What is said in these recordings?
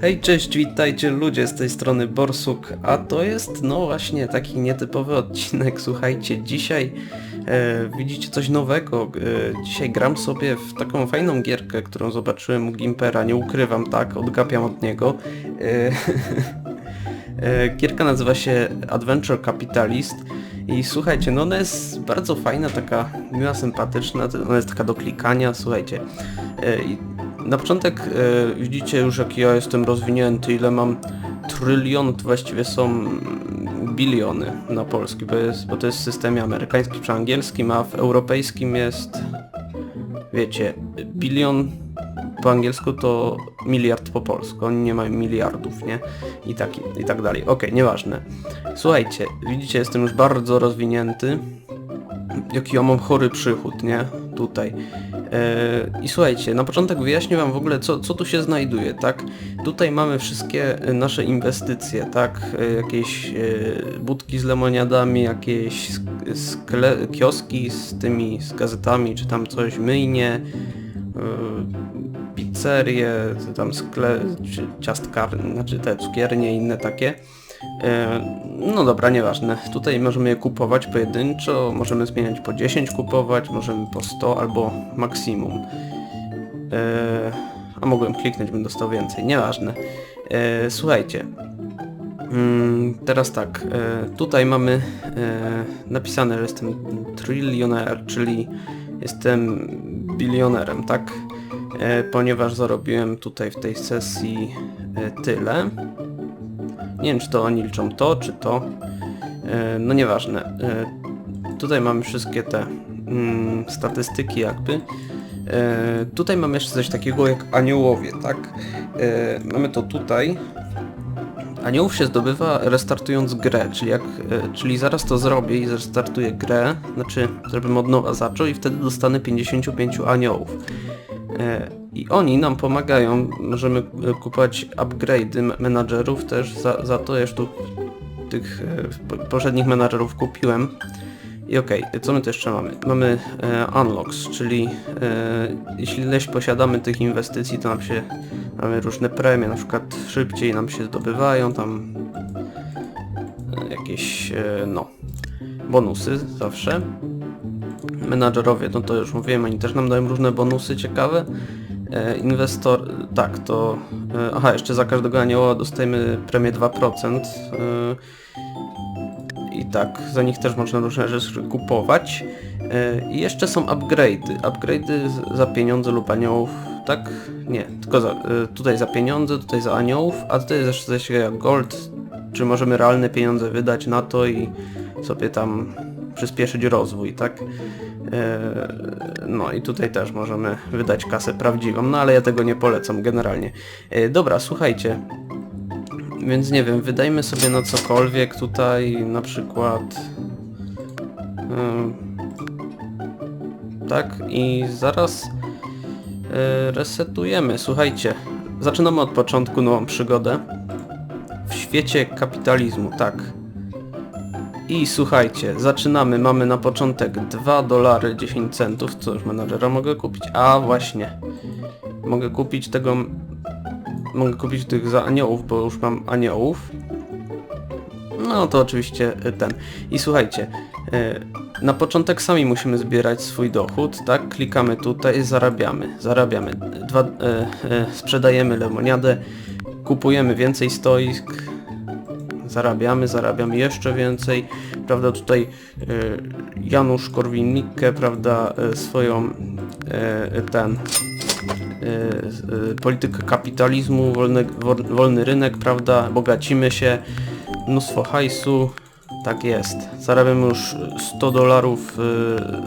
Hej, cześć, witajcie ludzie z tej strony Borsuk, a to jest no właśnie taki nietypowy odcinek, słuchajcie, dzisiaj e, widzicie coś nowego, e, dzisiaj gram sobie w taką fajną gierkę, którą zobaczyłem u Gimpera, nie ukrywam, tak, odgapiam od niego. E, e, gierka nazywa się Adventure Capitalist i słuchajcie, no ona jest bardzo fajna, taka miła, sympatyczna, ona jest taka do klikania, słuchajcie. E, na początek e, widzicie już jaki ja jestem rozwinięty, ile mam trylion, właściwie są biliony na polski, bo, jest, bo to jest w systemie amerykańskim czy angielskim, a w europejskim jest, wiecie, bilion po angielsku to miliard po polsku, oni nie mają miliardów, nie? I tak, i tak dalej. Okej, nieważne. Słuchajcie, widzicie, jestem już bardzo rozwinięty. Jaki ja mam chory przychód, nie? Tutaj. E, I słuchajcie, na początek wyjaśnię wam w ogóle, co, co tu się znajduje, tak? Tutaj mamy wszystkie nasze inwestycje, tak? E, Jakieś e, budki z lemoniadami, jakieś sk- skle- kioski z tymi, z gazetami, czy tam coś, myjnie, pizzerie, tam skle, czy ciastkarnie, znaczy te cukiernie i inne takie. E, No dobra, nieważne. Tutaj możemy je kupować pojedynczo, możemy zmieniać po 10 kupować, możemy po 100 albo maksimum. E, A mogłem kliknąć, bym dostał więcej, nieważne. E, Słuchajcie. Mm, Teraz tak, tutaj mamy napisane, że jestem trillionaire, czyli jestem bilionerem, tak? Ponieważ zarobiłem tutaj w tej sesji tyle. Nie wiem, czy to oni liczą to, czy to. E, No nieważne. E, Tutaj mamy wszystkie te mm, statystyki jakby. E, Tutaj mamy jeszcze coś takiego jak aniołowie, tak? Mamy to tutaj. Aniołów się zdobywa restartując grę, czyli jak, czyli zaraz to zrobię i zrestartuję grę, znaczy żebym od nowa zaczął i wtedy dostanę 55 aniołów. I oni nam pomagają, możemy e, kupować upgrade'y menadżerów też, za, za to tu tych e, po- poprzednich menadżerów kupiłem. I okej, co my tu jeszcze mamy? Mamy e, unlocks, czyli e, jeśli ileś posiadamy tych inwestycji, to nam się mamy różne premie, na przykład szybciej nam się zdobywają, tam e, jakieś e, no bonusy zawsze. Menadżerowie, no to już mówiłem, oni też nam dają różne bonusy ciekawe. E, inwestor, tak, to... E, aha, jeszcze za każdego anioła dostajemy premię 2%. E, I tak, za nich też można różne rzeczy kupować. I jeszcze są upgrade'y. Upgrade'y za pieniądze lub aniołów, tak? Nie, tylko za, tutaj za pieniądze, tutaj za aniołów, a tutaj jeszcze coś jak gold, czy możemy realne pieniądze wydać na to i sobie tam przyspieszyć rozwój, tak? E, No i tutaj też możemy wydać kasę prawdziwą, no ale ja tego nie polecam generalnie. E, Dobra, słuchajcie. Więc nie wiem, wydajmy sobie na cokolwiek tutaj, na przykład... em, tak, i zaraz resetujemy. Słuchajcie, zaczynamy od początku nową przygodę. W świecie kapitalizmu, tak. I słuchajcie, zaczynamy, mamy na początek 2 dolary 10 centów, co już menadżera mogę kupić? A właśnie, mogę kupić tego, mogę kupić tych za aniołów, bo już mam aniołów. No to oczywiście y, ten. I słuchajcie, y, na początek sami musimy zbierać swój dochód, tak? Klikamy tutaj, zarabiamy, zarabiamy. Dwa, y, y, sprzedajemy lemoniadę, kupujemy więcej stoisk, zarabiamy, zarabiamy jeszcze więcej, prawda, tutaj e, Janusz Korwin-Mikke, prawda, e, swoją e, ten politykę kapitalizmu, wolny, wol- wolny rynek, prawda, bogacimy się, mnóstwo hajsu, tak jest, zarabiamy już 100 dolarów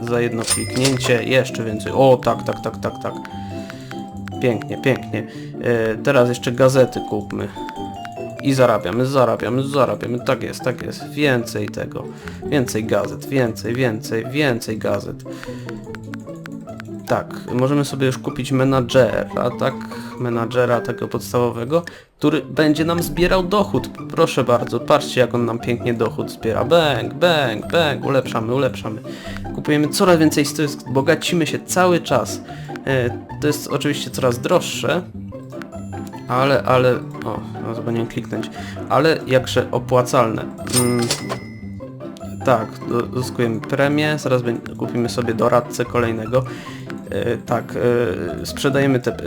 za jedno kliknięcie, jeszcze więcej, o tak, tak, tak, tak, tak, pięknie, pięknie, teraz jeszcze gazety kupmy, i zarabiamy, zarabiamy, zarabiamy. Tak jest, tak jest. Więcej tego. Więcej gazet, więcej, więcej, więcej gazet. Tak, możemy sobie już kupić menadżera, tak? Menadżera tego podstawowego, który będzie nam zbierał dochód. Proszę bardzo, patrzcie jak on nam pięknie dochód zbiera. Bęk, bęk, bęk, ulepszamy, ulepszamy. Kupujemy coraz więcej stoisk, bogacimy się cały czas. E, to jest oczywiście coraz droższe, Ale, ale... O, no zapomniałem kliknąć. Ale jakże opłacalne. Mm, tak, do- zyskujemy premię, zaraz kupimy sobie doradcę kolejnego. E, tak, e, sprzedajemy te e,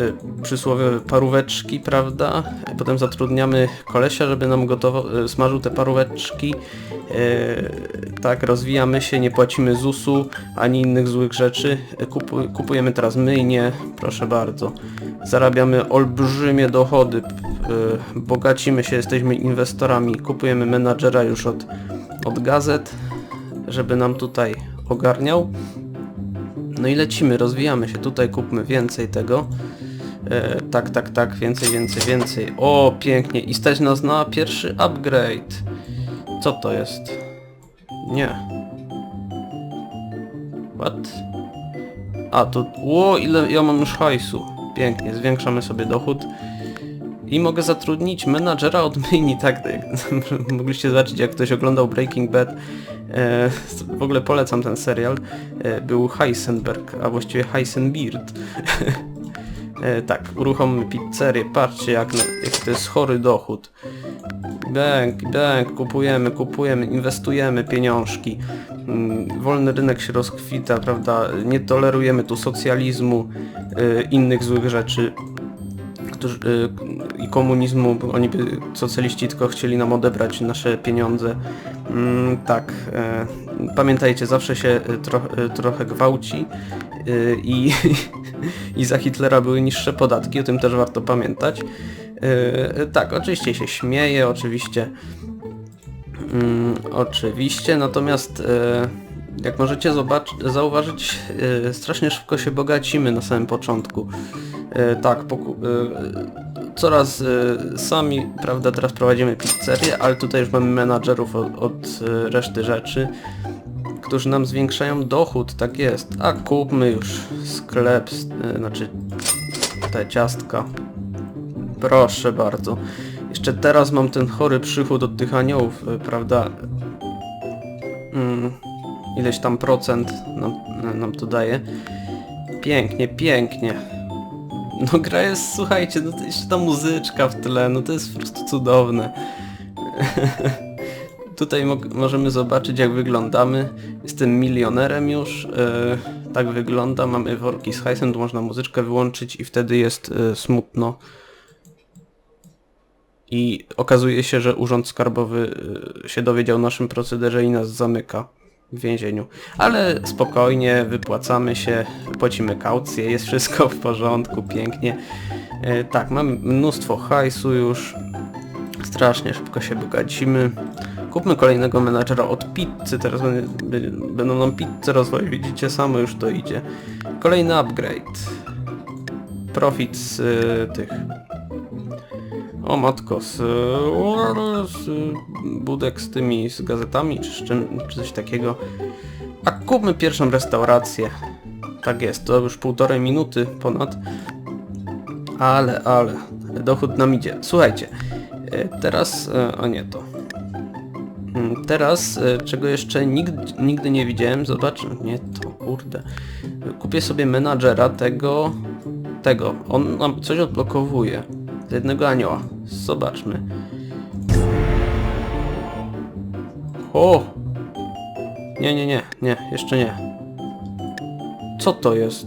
przysłowiowe paróweczki, prawda? Potem zatrudniamy kolesia, żeby nam gotowo, smażył te paróweczki. Tak, rozwijamy się, nie płacimy ZUS-u ani innych złych rzeczy. Kupu, kupujemy teraz myjnie, proszę bardzo. Zarabiamy olbrzymie dochody, bogacimy się, jesteśmy inwestorami. Kupujemy menadżera już od, od gazet, żeby nam tutaj ogarniał. No i lecimy, rozwijamy się. Tutaj kupmy więcej tego. E, tak, tak, tak, więcej, więcej, więcej. O, pięknie. I stać nas na pierwszy upgrade. Co to jest? Nie. What? A, to... Ło, ile ja mam już hajsu. Pięknie, zwiększamy sobie dochód. I mogę zatrudnić menadżera od myjni, tak, tak. Mogliście zobaczyć, jak ktoś oglądał Breaking Bad. E, w ogóle polecam ten serial. E, był Heisenberg, a właściwie Heisenbeard. e, tak, uruchommy pizzerię, patrzcie jak, jaki to jest chory dochód. Bęk, bęk, kupujemy, kupujemy, inwestujemy pieniążki. Mm, Wolny rynek się rozkwita, prawda? Nie tolerujemy tu socjalizmu, e, innych złych rzeczy którzy, y, i komunizmu, oni by, socjaliści tylko chcieli nam odebrać nasze pieniądze. Mm, tak, e, pamiętajcie, zawsze się y, tro, y, trochę gwałci i, i za Hitlera były niższe podatki, o tym też warto pamiętać. Tak, oczywiście się śmieje, oczywiście Mm, oczywiście, natomiast e, jak możecie zauważyć, e, strasznie szybko się bogacimy na samym początku. E, tak, e, coraz e, sami, prawda, teraz prowadzimy pizzerię, ale tutaj już mamy menadżerów od, od reszty rzeczy, którzy nam zwiększają dochód, tak jest. A kupmy już sklep, znaczy te ciastka. Proszę bardzo. Jeszcze teraz mam ten chory przychód od tych aniołów, prawda? Mm, ileś tam procent nam, nam to daje. Pięknie, pięknie. No gra jest, słuchajcie, no to jeszcze ta muzyczka w tle, no to jest po prostu cudowne. Tutaj mog- możemy zobaczyć jak wyglądamy. Jestem milionerem już. e, tak wygląda. Mamy worki z hajsem, tu można muzyczkę wyłączyć i wtedy jest e, smutno. I okazuje się, że Urząd Skarbowy y, się dowiedział o naszym procederze i nas zamyka w więzieniu. Ale spokojnie, wypłacamy się, płacimy kaucję, jest wszystko w porządku, pięknie. E, tak, mamy mnóstwo hajsu już. Strasznie szybko się bogacimy. Kupmy kolejnego menadżera od pizzy, teraz będą nam pizzę rozwoju, widzicie, samo już to idzie. Kolejny upgrade. Profit z y, tych o matko, z, z budek z tymi, z gazetami, czy, z czym, czy coś takiego. A kupmy pierwszą restaurację. Tak jest, to już półtorej minuty ponad. Ale, ale, dochód nam idzie. Słuchajcie, e, teraz, e, o nie to. Mm, Teraz, e, czego jeszcze nigdy, nigdy nie widziałem, zobacz, nie to, kurde. Kupię sobie menadżera tego, tego, on nam coś odblokowuje. Z jednego anioła. Zobaczmy. O! Nie, nie, nie, nie, jeszcze nie. Co to jest?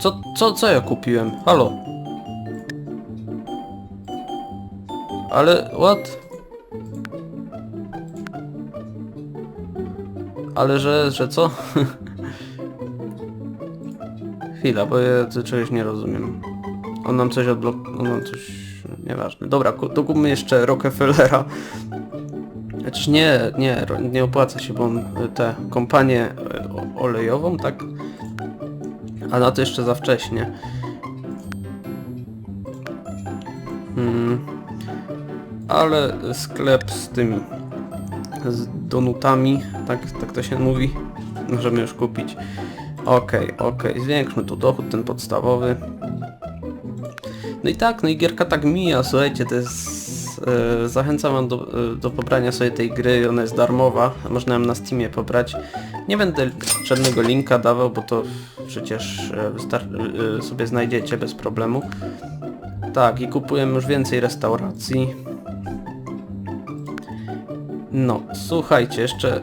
Co, co, co ja kupiłem? Halo? Ale, what? Ale że, że co? Chwila, bo ja czegoś nie rozumiem. On nam coś odblok... On nam coś... Nieważne. Dobra, ku- to kupmy jeszcze Rockefellera. Znaczy nie, nie, nie opłaca się, bo on y, tę kompanię y, olejową, tak? A na to jeszcze za wcześnie. Hmm. Ale sklep z tymi z donutami, tak, tak to się mówi, możemy już kupić. Okej, okej, zwiększmy tu dochód, ten podstawowy. No i tak, no i gierka tak mija, słuchajcie, to jest... E, zachęcam wam do, e, do pobrania sobie tej gry, ona jest darmowa, można ją na Steamie pobrać. Nie będę żadnego linka dawał, bo to przecież e, sobie znajdziecie bez problemu. Tak, i kupujemy już więcej restauracji. No, słuchajcie, jeszcze... e,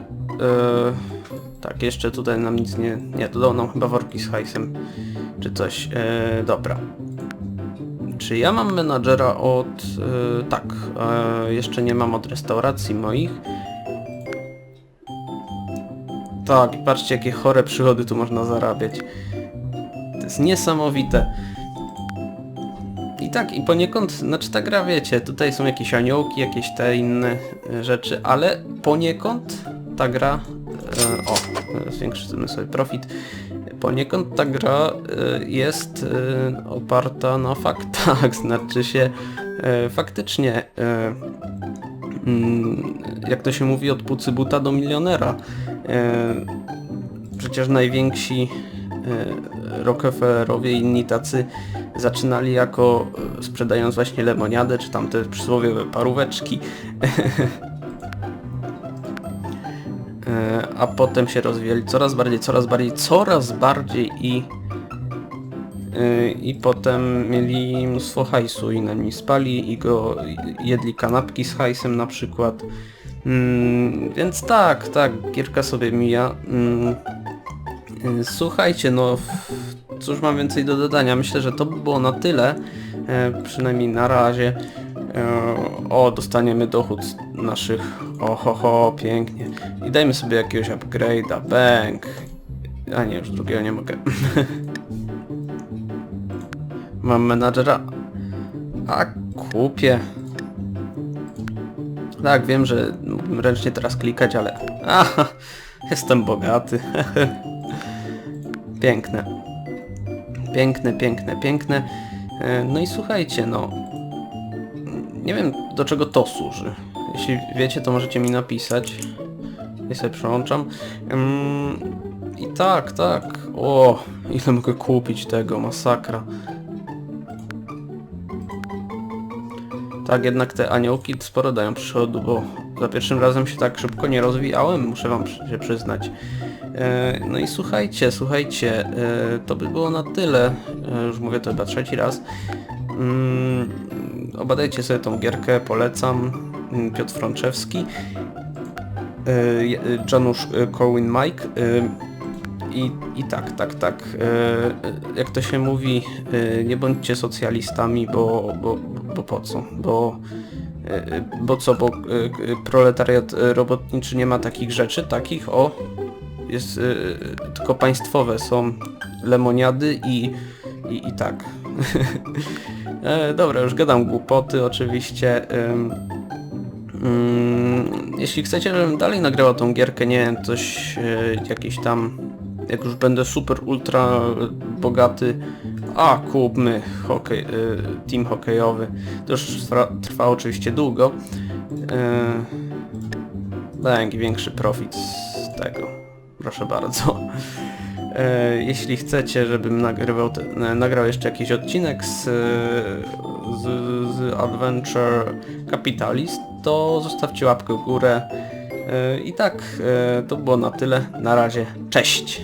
tak, jeszcze tutaj nam nic nie... Nie, dodał nam chyba worki z hajsem, czy coś. E, dobra. Czy ja mam menadżera od... e, tak, e, jeszcze nie mam od restauracji moich. Tak, patrzcie jakie chore przychody tu można zarabiać. To jest niesamowite. I tak, i poniekąd, znaczy ta gra, wiecie, tutaj są jakieś aniołki, jakieś te inne rzeczy, ale poniekąd ta gra, o, zwiększymy sobie profit, poniekąd ta gra e, jest e, oparta na faktach, znaczy się e, faktycznie, mm, jak to się mówi, od pucybuta do milionera. Przecież najwięksi Rockefellerowie i inni tacy zaczynali jako sprzedając właśnie lemoniadę, czy tam te przysłowiowe paróweczki. E, A potem się rozwijali coraz bardziej, coraz bardziej, coraz bardziej i e, i potem mieli mnóstwo hajsu i na nim spali i go jedli kanapki z hajsem na przykład. Mm, więc tak, tak, gierka sobie mija. Mm, y, słuchajcie, no cóż mam więcej do dodania? Myślę, że to by było na tyle, e, przynajmniej na razie. E, o, dostaniemy dochód z naszych... Oho, ho, pięknie. I dajmy sobie jakiegoś upgrade'a, bank. A nie, już drugiego nie mogę. Mam menadżera. A kupię. Tak, wiem, że mógłbym ręcznie teraz klikać, ale... Aha, jestem bogaty. piękne. Piękne, piękne, piękne. E, No i słuchajcie, no... Nie wiem, do czego to służy. Jeśli wiecie, to możecie mi napisać. Ja sobie przełączam. Ym, I tak, tak. O, ile mogę kupić tego, masakra. Tak, jednak te aniołki sporo dają przychodu, bo za pierwszym razem się tak szybko nie rozwijałem, muszę wam się przyznać. E, no i słuchajcie, słuchajcie, e, to by było na tyle. E, już mówię to chyba trzeci raz. Obadajcie sobie tą gierkę, polecam. Mm, Piotr Frączewski. Je- e, Janusz e, Corwin Mike. I, I tak, tak, tak. Jak to się mówi, nie bądźcie socjalistami, bo, bo, bo po co? Bo, bo co, bo proletariat robotniczy nie ma takich rzeczy, takich o, jest tylko państwowe są lemoniady i, i, i tak. e, dobra, już gadam głupoty oczywiście. Mm, jeśli chcecie, żebym dalej nagrała tą gierkę, nie wiem, coś, e, jakiś tam, jak już będę super ultra bogaty, a kupmy hokej, e, team hokejowy, to już trwa, trwa oczywiście długo, będzie większy profit z tego, proszę bardzo. E, jeśli chcecie, żebym nagrywał e, nagrał jeszcze jakiś odcinek z, z, z Adventure Capitalist, to zostawcie łapkę w górę. E, I tak, e, to było na tyle. Na razie, cześć!